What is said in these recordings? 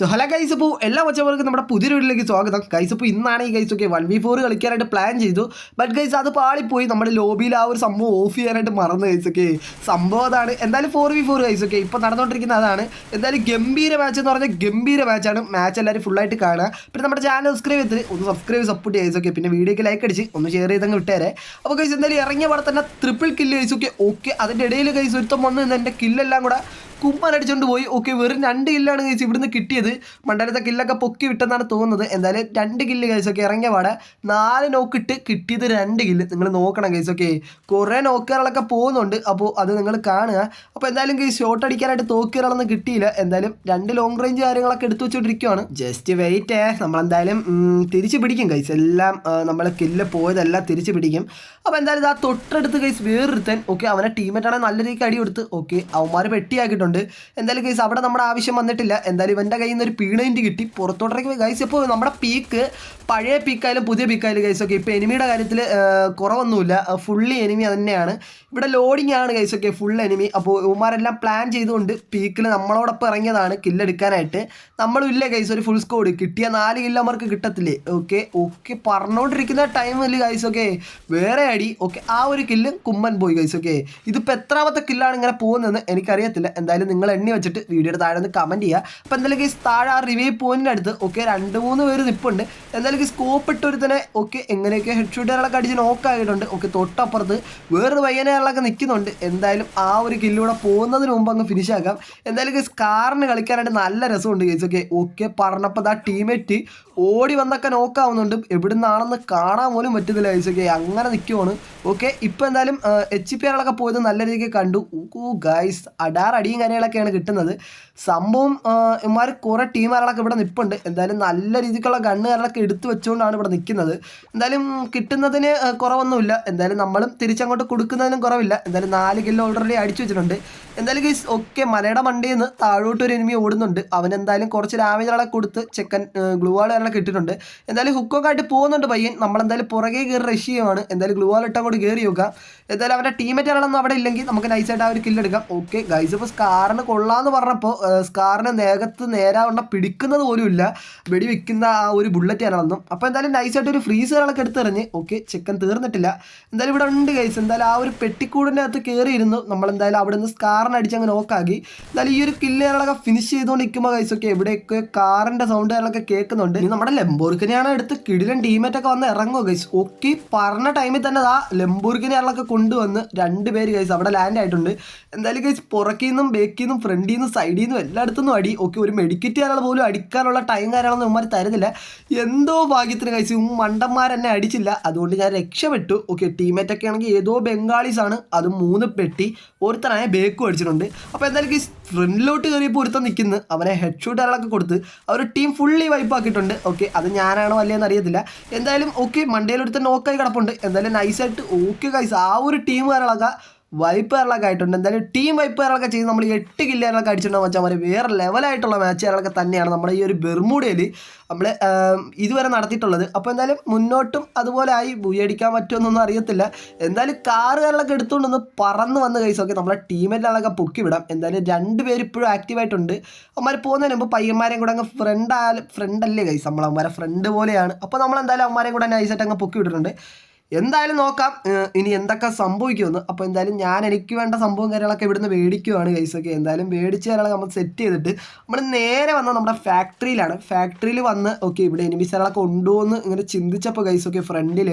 So hello guys എല്ലാ ഒച്ചവർക്കും നമ്മുടെ പുതിയൊരു വീട്ടിലേക്ക് സ്വാഗതം. ഗൈസ് ഇന്നാണ് ഈ ഗൈസ് ഒക്കെ വൺ വി ഫോർ കളിക്കാനായിട്ട് പ്ലാൻ ചെയ്തു. ബട്ട് ഗൈസ് അത് പാളിപ്പോയി. നമ്മുടെ ലോബിയിൽ ആ ഒരു സംഭവം ഓഫ് ചെയ്യാനായിട്ട് മറന്നു ഗൈസ് സംഭവം അതാണ്. എന്തായാലും ഫോർ വി ഫോർ ഗൈസ് ഒക്കെ. ഇപ്പോൾ നടന്നുകൊണ്ടിരിക്കുന്ന അതാണ്. എന്തായാലും ഗംഭീര മാച്ച് എന്ന് പറഞ്ഞാൽ ഗംഭീര മാച്ചാണ് മാച്ച് എല്ലാവരും ഫുള്ളായിട്ട് കാണുക. പിന്നെ നമ്മുടെ ചാനൽ സബ്സ്ക്രൈബ് ചെയ്ത് ഒന്ന് സബ്സ്ക്രൈബ് സപ്പോർട്ട് ചെയ്ത് ഓക്കെ പിന്നെ വീഡിയോക്ക് ലൈക്ക് അടിച്ച് ഒന്ന് ഷെയർ ചെയ്തങ്ങ് വിട്ടേരെ. അപ്പോൾ ഗൈസ് എന്തായാലും ഇറങ്ങിയ പാടെ തന്നെ ട്രിപ്പിൾ കില്ല് ഗൈസ് ഒക്കെ. ഓക്കെ അതിന്റെ ഇടയിൽ ഗൈസ് ഒരുത്തം വന്ന് എന്റെ കില്ലെല്ലാം കൂടെ കുമ്മൻ അടിച്ചുകൊണ്ട് പോയി. ഓക്കെ വെറും രണ്ട് കില്ലാണ് കഴിച്ച് ഇവിടുന്ന് കിട്ടിയത്. മണ്ടാരത്തെ കില്ലൊക്കെ പൊക്കി വിട്ടെന്നാണ് തോന്നുന്നത്. എന്തായാലും രണ്ട് കില്ല് കഴിച്ചൊക്കെ ഇറങ്ങിയ പാടെ നാല് നോക്കിട്ട് കിട്ടിയത് രണ്ട് കില്ല് നിങ്ങൾ നോക്കണം കഴിച്ചൊക്കെ കുറേ നോക്കുകളൊക്കെ പോകുന്നുണ്ട്. അപ്പോൾ അത് നിങ്ങൾ കാണുക. അപ്പോൾ എന്തായാലും ഷോട്ട് അടിക്കാനായിട്ട് തോക്കുകളൊന്നും കിട്ടിയില്ല. എന്തായാലും രണ്ട് ലോങ് റേഞ്ച് കാര്യങ്ങളൊക്കെ എടുത്തു വെച്ചുകൊണ്ടിരിക്കുകയാണ് ജസ്റ്റ് വെയിറ്റ് നമ്മളെന്തായാലും തിരിച്ച് പിടിക്കും കൈസ് എല്ലാം നമ്മൾ കില്ല് പോയതെല്ലാം തിരിച്ച് പിടിക്കും. അപ്പോൾ എന്തായാലും ആ തൊട്ടടുത്ത് കൈസ് വേറൊരുത്തൻ. ഓക്കെ അവനെ ടീമേറ്റാണെങ്കിൽ നല്ല രീതിക്ക് അടി കൊടുത്ത് ഓക്കെ അവന്മാർ പെട്ടിയാക്കിയിട്ടുണ്ട് എന്തായാലും ഗൈസ് അവിടെ നമ്മുടെ ആവശ്യം വന്നിട്ടില്ല. എന്തായാലും ഇവന്റെ കയ്യിൽ നിന്ന് ഒരു പീണയിന്റ് കിട്ടി. പുറത്തോട്ടേക്ക് ഗൈസ് ഇപ്പോൾ നമ്മുടെ പീക്ക് പഴയ പീക്കായാലും പുതിയ പീക്കായാലും ഗൈസ് ഒക്കെ ഇപ്പോൾ എനിമിയുടെ കാര്യത്തിൽ കുറവൊന്നുമില്ല. ഫുള്ളി എനിമി തന്നെയാണ്. ഇവിടെ ലോഡിംഗ് ആണ് ഗൈസ് ഒക്കെ ഫുൾ എനിമി അപ്പോൾ ഇവന്മാരെല്ലാം പ്ലാൻ ചെയ്തുകൊണ്ട് പീക്കിൽ നമ്മളോടൊപ്പം ഇറങ്ങിയതാണ് കില്ലെടുക്കാനായിട്ട് നമ്മളും ഇല്ലേ ഗൈസ് ഒരു ഫുൾ സ്കോഡ് കിട്ടിയ നാല് കില്ല് മാർക്ക് കിട്ടത്തില്ലേ? ഓക്കെ ഓക്കെ പറഞ്ഞുകൊണ്ടിരിക്കുന്ന ടൈമിൽ ഗൈസ് ഒക്കെ വേറെ അടി ഓക്കെ ആ ഒരു കില്ല് കുമ്മൻ പോയി ഗൈസ് ഓക്കെ ഇതിപ്പോൾ എത്രാമത്തെ കില്ലാണ് ഇങ്ങനെ പോകുന്നതെന്ന് എനിക്കറിയത്തില്ല. എന്തായാലും നിങ്ങൾ എണ്ണി വെച്ചിട്ട് വീഡിയോയുടെ താഴെ ഒന്ന് കമന്റ് ചെയ്യുക. അപ്പോൾ എന്തായാലും ഗൈസ് താഴെ ആ റിവ്യൂ പോയിന്റിന്റെ അടുത്ത് ഓക്കെ രണ്ട് മൂന്ന് പേര് നിപ്പുണ്ട്. എന്തായാലും സ്കോപ്പ് ഇട്ടൊരുത്തനെ ഓക്കെ എങ്ങനെയൊക്കെ ഹെഡ് ഷൂട്ടുകളൊക്കെ അടിച്ച് നോക്കായിട്ടുണ്ട് ഓക്കെ തൊട്ടപ്പുറത്ത് വേറൊരു പയ്യനകളൊക്കെ നിൽക്കുന്നുണ്ട് എന്തായാലും ആ ഒരു കില്ലൂടെ പോകുന്നതിന് മുമ്പ് അങ്ങ് ഫിനിഷ് ആക്കാം. എന്തായാലും ഗൈസ് കാറിന് കളിക്കാനായിട്ട് നല്ല രസമുണ്ട് ഗൈസ് ഓക്കെ ഓക്കെ പറഞ്ഞപ്പോൾ ആ ടീമേറ്റ് ഓടി വന്നൊക്കെ നോക്കാവുന്നുണ്ട് എവിടുന്നാണെന്ന് കാണാൻ പോലും പറ്റുന്നില്ല ഗൈസ് ഓക്കെ അങ്ങനെ നിൽക്കുവാണ് ഓക്കെ ഇപ്പോൾ എന്തായാലും എച്ച് പി ആറുകളൊക്കെ പോയത് നല്ല രീതിക്ക് കണ്ടു. ഓ ഗൈസ് അടാർ അടിയും കാര്യങ്ങളൊക്കെയാണ് കിട്ടുന്നത്. സംഭവം ഇമാർ കുറേ ടീമുകളൊക്കെ ഇവിടെ നിൽപ്പുണ്ട് എന്തായാലും നല്ല രീതിക്കുള്ള ഗണ്ണുകാരൊക്കെ എടുത്തു വെച്ചുകൊണ്ടാണ് ഇവിടെ നിൽക്കുന്നത് എന്തായാലും കിട്ടുന്നതിന് കുറവൊന്നുമില്ല. എന്തായാലും നമ്മളും തിരിച്ചങ്ങോട്ട് കൊടുക്കുന്നതിനും കുറവില്ല. എന്തായാലും നാല് കിലോ ഓൾറെഡി അടിച്ചു വെച്ചിട്ടുണ്ട്. എന്തായാലും ഗൈസ് ഒക്കെ മലയുടെ മണ്ടിയിൽ നിന്ന് താഴോട്ട് ഒരു എനിമി ഓടുന്നുണ്ട്. അവൻ എന്തായാലും കുറച്ച് ഡാമേജുകളെ കൊടുത്ത് ചെക്കൻ ഗ്ലൂ വാൾ കാര്യങ്ങളൊക്കെ ഇട്ടിട്ടുണ്ട്. എന്തായാലും ഹുക്കൊക്കെ ആയിട്ട് പോകുന്നുണ്ട് പയ്യൻ. നമ്മളെന്തായാലും പുറകെ കയറി റഷ് ചെയ്യുവാണ്. എന്തായാലും ഗ്ലൂ വാൾ ഇട്ട് അങ്ങോട്ട് കയറി നോക്കുക എന്തായാലും ടീമേറ്റ് ടീമേറ്റുകളൊന്നും അവിടെ ഇല്ലെങ്കിൽ നമുക്ക് നൈസായിട്ട് ആ ഒരു കില്ലെടുക്കാം ഓക്കെ ഗൈസ് ഇപ്പോൾ സ്കാറിന് കൊള്ളാന്ന് പറഞ്ഞപ്പോൾ സ്കാറിനെ നേകത്ത് നേരാവണ്ണം പിടിക്കുന്നത് വെടി വെക്കുന്ന ആ ഒരു ബുള്ളറ്റ് ആണെന്നും അപ്പോൾ എന്തായാലും നൈസായിട്ട് ഒരു ഫ്രീസുകളൊക്കെ എടുത്തെറിഞ്ഞ് ഓക്കെ ചിക്കൻ തീർന്നിട്ടില്ല. എന്തായാലും ഇവിടെ ഉണ്ട് കൈസ് എന്തായാലും ആ ഒരു പെട്ടിക്കൂടിന്റെ അകത്ത് കയറിയിരുന്നു നമ്മളെന്തായാലും അവിടെ നിന്ന് സ്കാറിന് അടിച്ച് അങ്ങ് നോക്കാക്കി എന്തായാലും ഈ ഒരു കില്ലുകളൊക്കെ ഫിനിഷ് ചെയ്തുകൊണ്ട് നിൽക്കുമ്പോൾ ഗൈസ് ഒക്കെ എവിടെയൊക്കെ കാറിന്റെ സൗണ്ടുകളൊക്കെ കേൾക്കുന്നുണ്ട്. ഇനി നമ്മുടെ ലെമ്പോർക്കിനെയാണ് എടുത്ത് കിടിലൻ ടീമേറ്റൊക്കെ വന്ന് ഇറങ്ങുമോ കൈസ് ഓക്കെ പറഞ്ഞ ടൈമിൽ തന്നെ ആ ലെംബോർക്കിനെയാളൊക്കെ കൊണ്ടുവന്ന് രണ്ട് പേര് കൈസ് അവിടെ ലാൻഡ് ആയിട്ടുണ്ട്. എന്തായാലും കൈസ് പുറക്കിൽ നിന്നും ബേക്കിൽ നിന്നും ഫ്രണ്ടിൽ നിന്നും സൈഡിൽ നിന്നും എല്ലായിടത്തുനിന്നും അടി. ഓക്കെ ഒരു മെഡിക്കറ്റ് ചെയ്യാനുള്ള പോലും അടിക്കാനുള്ള ടൈം കാര്യങ്ങളൊന്നും ഉമ്മാർ തരുന്നില്ല. എന്തോ ഭാഗ്യത്തിന് കഴിച്ച് മണ്ടന്മാരെന്നെ അടിച്ചില്ല. അതുകൊണ്ട് ഞാൻ രക്ഷപ്പെട്ടു. ഓക്കെ ടീമേറ്റ് ഒക്കെ ആണെങ്കിൽ ഏതോ ബംഗാളീസ് ആണ്. അത് മൂന്ന് പെട്ടി ഒരുത്തനായ ബേക്കും അടിച്ചിട്ടുണ്ട്. അപ്പോൾ എന്തായാലും ഈ ഫ്രണ്ടിലോട്ട് കയറിയപ്പോൾ ഒരുത്തൻ നിൽക്കുന്നു അവനെ ഹെഡ് ഷൂട്ട് ആളൊക്കെ കൊടുത്ത് അവർ ടീം ഫുള്ളി വൈപ്പ് ആക്കിയിട്ടുണ്ട്. ഓക്കെ അത് ഞാനാണോ അല്ലേന്ന് അറിയത്തില്ല. എന്തായാലും ഓക്കെ മണ്ടയിലൊരുത്തൻ നോക്കായി കിടപ്പുണ്ട്. എന്തായാലും നൈസായിട്ട് ഓക്കെ കൈസ് ആ ഒരു ടീം കാര്യങ്ങളൊക്കെ വൈപ്പുകാരൊക്കെ ആയിട്ടുണ്ട്. എന്തായാലും ടീം വൈപ്പ് കേരളൊക്കെ ചെയ്ത് നമ്മൾ എട്ട് കില്ലുകാരൊക്കെ അടിച്ചിട്ടുണ്ടെന്ന് വെച്ചാൽ മതി. വേറെ ലെവലായിട്ടുള്ള മാച്ച് കേരളൊക്കെ തന്നെയാണ് നമ്മുടെ ഈ ഒരു ബെർമൂഡയിൽ നമ്മൾ ഇതുവരെ നടത്തിയിട്ടുള്ളത്. അപ്പോൾ എന്തായാലും മുന്നോട്ടും അതുപോലെ ആയി ബുയടിക്കാൻ പറ്റുമെന്നൊന്നും അറിയത്തില്ല. എന്തായാലും കാറുകാരിലൊക്കെ എടുത്തുകൊണ്ടൊന്ന് പറന്ന് വന്ന് കൈസൊക്കെ നമ്മളെ ടീമെല്ലാളൊക്കെ പൊക്കി വിടാം. എന്തായാലും രണ്ട് പേര് ഇപ്പോഴും ആക്റ്റീവായിട്ടുണ്ട് അവന്മാർ പോകുന്നതിന് മുമ്പ് പയ്യന്മാരെയും കൂടെ അങ്ങ് ഫ്രണ്ട് ആയാലും ഫ്രണ്ട് കൈസ് നമ്മൾ അവന്മാരെ ഫ്രണ്ട് പോലെയാണ്. അപ്പോൾ നമ്മൾ എന്തായാലും അവന്മാരെയും കൂടെ നൈസായിട്ട് അങ്ങ് പൊക്കി വിട്ടിട്ടുണ്ട്. എന്തായാലും നോക്കാം. ഇനി എന്തൊക്കെ സംഭവിക്കുമെന്ന്. അപ്പോൾ എന്തായാലും ഞാൻ എനിക്ക് വേണ്ട സംഭവം കാര്യങ്ങളൊക്കെ ഇവിടുന്ന് മേടിക്കുവാണ് കൈസൊക്കെ എന്തായാലും മേടിച്ച് കാര്യങ്ങളൊക്കെ നമ്മൾ സെറ്റ് ചെയ്തിട്ട് നമ്മൾ നേരെ വന്ന നമ്മുടെ ഫാക്ടറിയിലാണ് ഫാക്ടറിയിൽ വന്ന് ഓക്കെ ഇവിടെ എനിമിസ് ഉണ്ടോ എന്ന് ഇങ്ങനെ ചിന്തിച്ചപ്പോൾ കൈസൊക്കെ ഫ്രണ്ടിൽ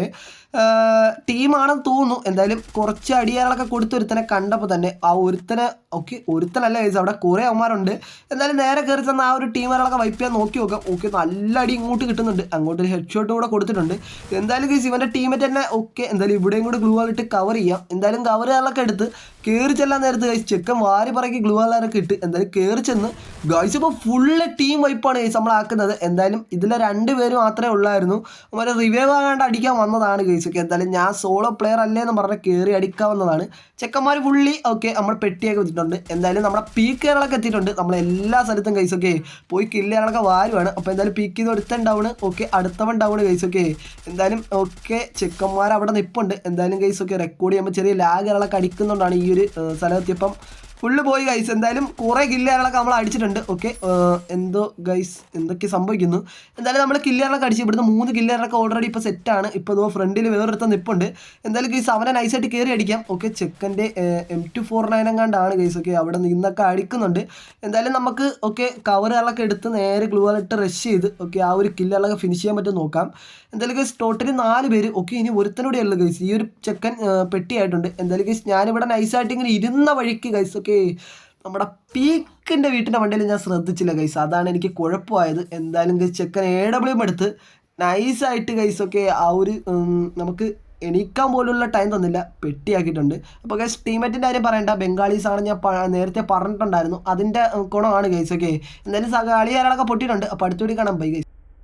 ടീമാണെന്ന് തോന്നുന്നു. എന്തായാലും കുറച്ച് അടിയാളൊക്കെ കൊടുത്തൊരുത്തനെ കണ്ടപ്പോൾ തന്നെ ആ ഒരുത്തനെ ഓക്കെ ഒരുത്തനല്ല കൈസ് അവിടെ കുറേ അവന്മാരുണ്ട്. എന്തായാലും നേരെ കയറി തന്ന ആ ഒരു ടീമുകളൊക്കെ വൈപ്പ് ചെയ്യാൻ നോക്കി നോക്കാം. ഓക്കെ നല്ല അടി ഇങ്ങോട്ട് കിട്ടുന്നുണ്ട്. അങ്ങോട്ട് ഒരു ഹെഡ് ഷോട്ട് കൂടെ കൊടുത്തിട്ടുണ്ട്. എന്തായാലും കൈസ് ഇവന്റെ ടീമിൽ തന്നെ ഓക്കെ എന്തായാലും ഇവിടെയും കൂടി ഗ്ലൂ ആളിട്ട് കവർ ചെയ്യാം. എന്തായാലും കവർ ചെയ്യാനൊക്കെ എടുത്ത് കയറി ചെല്ലാൻ നേരത്ത് ചെക്കൻ വാരി പറക്കി ഗ്ലൂ ആളൊക്കെ ഇട്ട് എന്തായാലും കയറി ചെന്ന് ഗൈസ് ഇപ്പോൾ ഫുള്ള് ടീം വൈപ്പാണ് ഗൈസ് നമ്മളാക്കുന്നത്. എന്തായാലും ഇതിലെ രണ്ട് പേര് മാത്രമേ ഉള്ളായിരുന്നു. അവരെ റിവൈവ് ആകാണ്ട് അടിക്കാൻ വന്നതാണ് ഗൈസ് ഒക്കെ. എന്തായാലും ഞാൻ സോളോ പ്ലെയർ അല്ലേ എന്ന് പറഞ്ഞാൽ കയറി അടിക്കാൻ വന്നതാണ്. ചെക്കന്മാർ ഫുള്ളി ഓക്കെ നമ്മൾ പെട്ടിയൊക്കെ വെച്ചിട്ടുണ്ട് എന്തായാലും നമ്മുടെ പീക്കുകളൊക്കെ എത്തിയിട്ടുണ്ട്. നമ്മൾ എല്ലാ സ്ഥലത്തും ഗൈസ് ഒക്കെ. പോയി കില്ലുകളൊക്കെ വാരുവാണ്. അപ്പോൾ എന്തായാലും പീക്ക് ചെയ്ത് ഒരുത്തൻ ഡൗൺ ഓക്കെ അടുത്തവൻ ഡൗൺ ഒക്കെ. എന്തായാലും ഓക്കെ ചെക്കന്മാർ അവിടെ നിപ്പുണ്ട്. എന്തായാലും ഗൈസ് ഒക്കെ റെക്കോർഡ് ചെയ്യുമ്പോൾ ചെറിയ ലാഗ് ലാഗുകളൊക്കെ അടിക്കുന്നുണ്ടാണ് ഈ ഒരു സ്ഥലത്തിപ്പം ഫുള്ള് പോയി ഗൈസ് എന്തായാലും കുറേ കില്ലുകളൊക്കെ നമ്മൾ അടിച്ചിട്ടുണ്ട്. ഓക്കെ എന്തോ ഗൈസ് എന്തൊക്കെ സംഭവിക്കുന്നു. എന്തായാലും നമ്മൾ കില്ലുകളൊക്കെ അടിച്ച് ഇവിടുന്ന് മൂന്ന് കില്ലുകാരൊക്കെ ഓൾറെഡി ഇപ്പോൾ സെറ്റാണ് ഇപ്പോൾ ഇതോ ഫ്രണ്ടിൽ വേറൊരുത്ത നിപ്പുണ്ട്. എന്തായാലും ഗൈസ് അവനെ നൈസായിട്ട് കയറി അടിക്കാം. ഓക്കെ ചെക്കന്റെ എം ടു ഫോർ നയൻ എങ്ങാണ്ടാണ് ഗൈസ് ഓക്കെ അവിടെ നിന്നൊക്കെ അടിക്കുന്നുണ്ട്. എന്തായാലും നമുക്ക് ഓക്കെ കവറുകളൊക്കെ എടുത്ത് നേരെ ഗ്ലൂ ഇട്ട് റഷ് ചെയ്ത് ഓക്കെ ആ ഒരു കില്ലുകളൊക്കെ ഫിനിഷ് ചെയ്യാൻ പറ്റും നോക്കാം. എന്തായാലും ഗൈസ് ടോട്ടലി നാല് പേര് ഓക്കെ ഇനി ഒരുത്തനൂടെ ഗൈസ് ഈ ഒരു ചെക്കൻ പെട്ടിയായിട്ടുണ്ട്. എന്തായാലും ഗൈസ് ഞാനിവിടെ നൈസായിട്ട് ഇങ്ങനെ ഇരുന്ന വഴിക്ക് ഗൈസ് ഓക്കെ നമ്മുടെ പീക്കിന്റെ വീട്ടിന്റെ വണ്ടിയിൽ ഞാൻ ശ്രദ്ധിച്ചില്ല ഗൈസ് അതാണ് എനിക്ക് കുഴപ്പമായത്. എന്തായാലും ചെക്കൻ എ ഡബ്ല്യു എടുത്ത് നൈസായിട്ട് ഗൈസ് ഒക്കെ ആ ഒരു നമുക്ക് എണീക്കാൻ പോലുള്ള ടൈം തന്നില്ല. പെട്ടിയാക്കിയിട്ടുണ്ട്. അപ്പോൾ ഗൈസ് ടീമേറ്റിന്റെ കാര്യം പറയണ്ട. ബംഗാളീസ് ആണ് ഞാൻ നേരത്തെ പറഞ്ഞിട്ടുണ്ടായിരുന്നു. അതിന്റെ ഗുണമാണ് ഗൈസ് ഒക്കെ. എന്തായാലും കളിയാരൊക്കെ പൊട്ടിയിട്ടുണ്ട്. അപ്പോൾ അടുത്തുകൂടി കാണാം. Bye guys